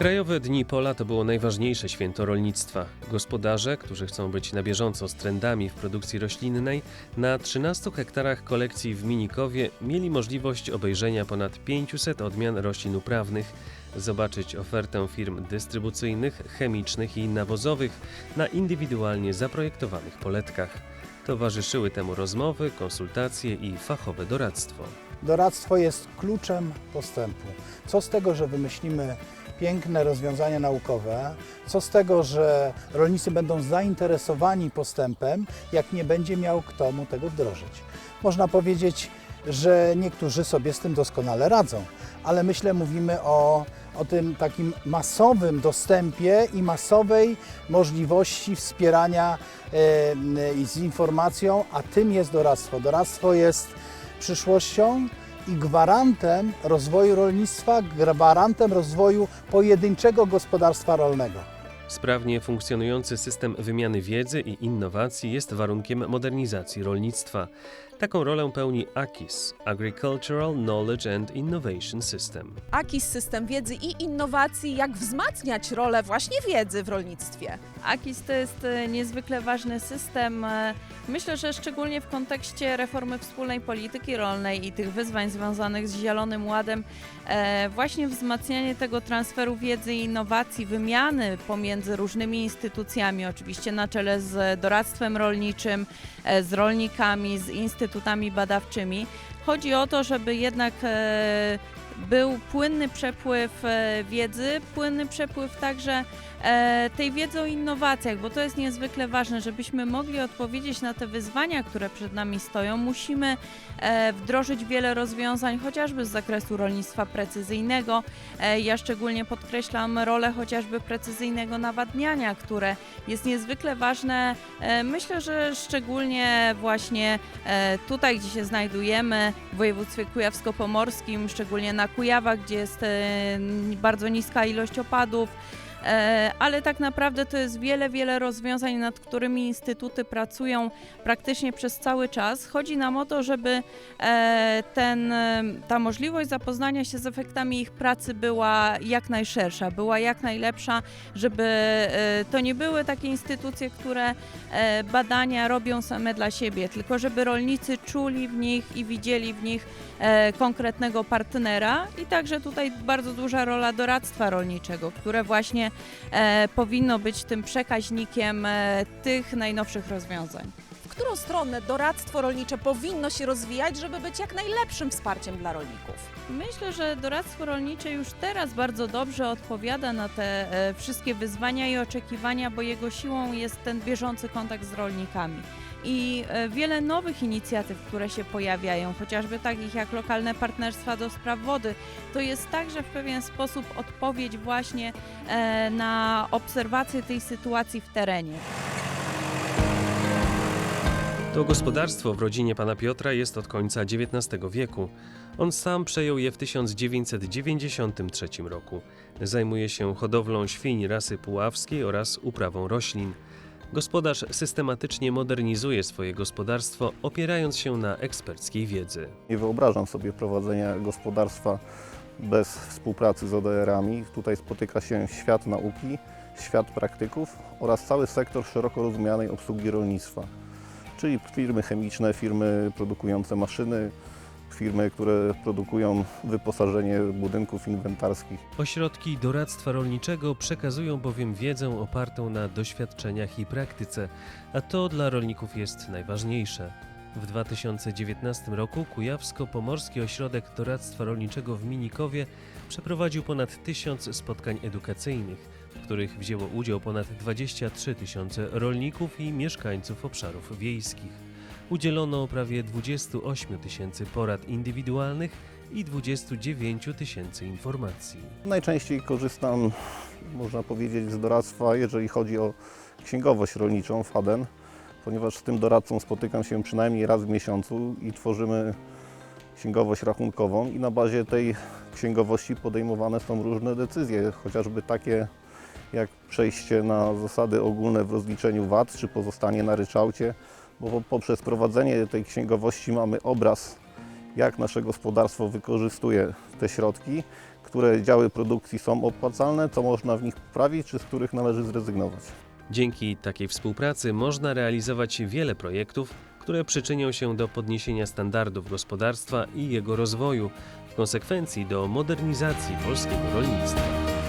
Krajowe Dni Pola to było najważniejsze święto rolnictwa. Gospodarze, którzy chcą być na bieżąco z trendami w produkcji roślinnej, na 13 hektarach kolekcji w Minikowie mieli możliwość obejrzenia ponad 500 odmian roślin uprawnych, zobaczyć ofertę firm dystrybucyjnych, chemicznych i nawozowych na indywidualnie zaprojektowanych poletkach. Towarzyszyły temu rozmowy, konsultacje i fachowe doradztwo. Doradztwo jest kluczem postępu. Co z tego, że wymyślimy piękne rozwiązania naukowe, co z tego, że rolnicy będą zainteresowani postępem, jak nie będzie miał kto mu tego wdrożyć. Można powiedzieć, że niektórzy sobie z tym doskonale radzą, ale myślę, mówimy o, o tym takim masowym dostępie i masowej możliwości wspierania e, z informacją, a tym jest doradztwo. Doradztwo jest przyszłością i gwarantem rozwoju rolnictwa, gwarantem rozwoju pojedynczego gospodarstwa rolnego. Sprawnie funkcjonujący system wymiany wiedzy i innowacji jest warunkiem modernizacji rolnictwa. Taką rolę pełni AKIS Agricultural Knowledge and Innovation System. AKIS system wiedzy i innowacji, jak wzmacniać rolę właśnie wiedzy w rolnictwie. AKIS to jest e, niezwykle ważny system. e, Myślę, że szczególnie w kontekście reformy wspólnej polityki rolnej i tych wyzwań związanych z Zielonym Ładem, e, właśnie wzmacnianie tego transferu wiedzy i innowacji, wymiany pomiędzy różnymi instytucjami, oczywiście na czele z doradztwem rolniczym, z rolnikami, z instytutami badawczymi. Chodzi o to, żeby jednak e, był płynny przepływ e, wiedzy, płynny przepływ także e, tej wiedzy o innowacjach, bo to jest niezwykle ważne, żebyśmy mogli odpowiedzieć na te wyzwania, które przed nami stoją. Musimy e, wdrożyć wiele rozwiązań, chociażby z zakresu rolnictwa precyzyjnego. Ja szczególnie podkreślam rolę chociażby precyzyjnego nawadniania, które jest niezwykle ważne. Myślę, że szczególnie właśnie tutaj, gdzie się znajdujemy, w województwie kujawsko-pomorskim, szczególnie na Kujawach, gdzie jest e, bardzo niska ilość opadów. E, Ale tak naprawdę to jest wiele, wiele rozwiązań, nad którymi instytuty pracują praktycznie przez cały czas. Chodzi nam o to, żeby e, ten, e, ta możliwość zapoznania się z efektami ich pracy była jak najszersza, była jak najlepsza, żeby to nie były takie instytucje, które badania robią same dla siebie, tylko żeby rolnicy czuli w nich i widzieli w nich konkretnego partnera i także tutaj bardzo duża rola doradztwa rolniczego, które właśnie e, powinno być tym przekaźnikiem e, tych najnowszych rozwiązań. W którą stronę doradztwo rolnicze powinno się rozwijać, żeby być jak najlepszym wsparciem dla rolników? Myślę, że doradztwo rolnicze już teraz bardzo dobrze odpowiada na te e, wszystkie wyzwania i oczekiwania, bo jego siłą jest ten bieżący kontakt z rolnikami. I e, wiele nowych inicjatyw, które się pojawiają, chociażby takich jak lokalne partnerstwa do spraw wody, to jest także w pewien sposób odpowiedź właśnie e, na obserwację tej sytuacji w terenie. To gospodarstwo w rodzinie pana Piotra jest od końca XIX wieku. On sam przejął je w 1993 roku. Zajmuje się hodowlą świń rasy puławskiej oraz uprawą roślin. Gospodarz systematycznie modernizuje swoje gospodarstwo, opierając się na eksperckiej wiedzy. Nie wyobrażam sobie prowadzenia gospodarstwa bez współpracy z ODR-ami. Tutaj spotyka się świat nauki, świat praktyków oraz cały sektor szeroko rozumianej obsługi rolnictwa, czyli firmy chemiczne, firmy produkujące maszyny, firmy, które produkują wyposażenie budynków inwentarskich. Ośrodki doradztwa rolniczego przekazują bowiem wiedzę opartą na doświadczeniach i praktyce, a to dla rolników jest najważniejsze. W 2019 roku Kujawsko-Pomorski Ośrodek Doradztwa Rolniczego w Minikowie przeprowadził ponad tysiąc spotkań edukacyjnych, w których wzięło udział ponad 23 tysiące rolników i mieszkańców obszarów wiejskich. Udzielono prawie 28 tysięcy porad indywidualnych i 29 tysięcy informacji. Najczęściej korzystam, można powiedzieć, z doradztwa, jeżeli chodzi o księgowość rolniczą, FADEN, ponieważ z tym doradcą spotykam się przynajmniej raz w miesiącu i tworzymy księgowość rachunkową i na bazie tej księgowości podejmowane są różne decyzje, chociażby takie jak przejście na zasady ogólne w rozliczeniu VAT, czy pozostanie na ryczałcie, bo po- poprzez prowadzenie tej księgowości mamy obraz jak nasze gospodarstwo wykorzystuje te środki, które działy produkcji są opłacalne, co można w nich poprawić, czy z których należy zrezygnować. Dzięki takiej współpracy można realizować wiele projektów, które przyczynią się do podniesienia standardów gospodarstwa i jego rozwoju, w konsekwencji do modernizacji polskiego rolnictwa.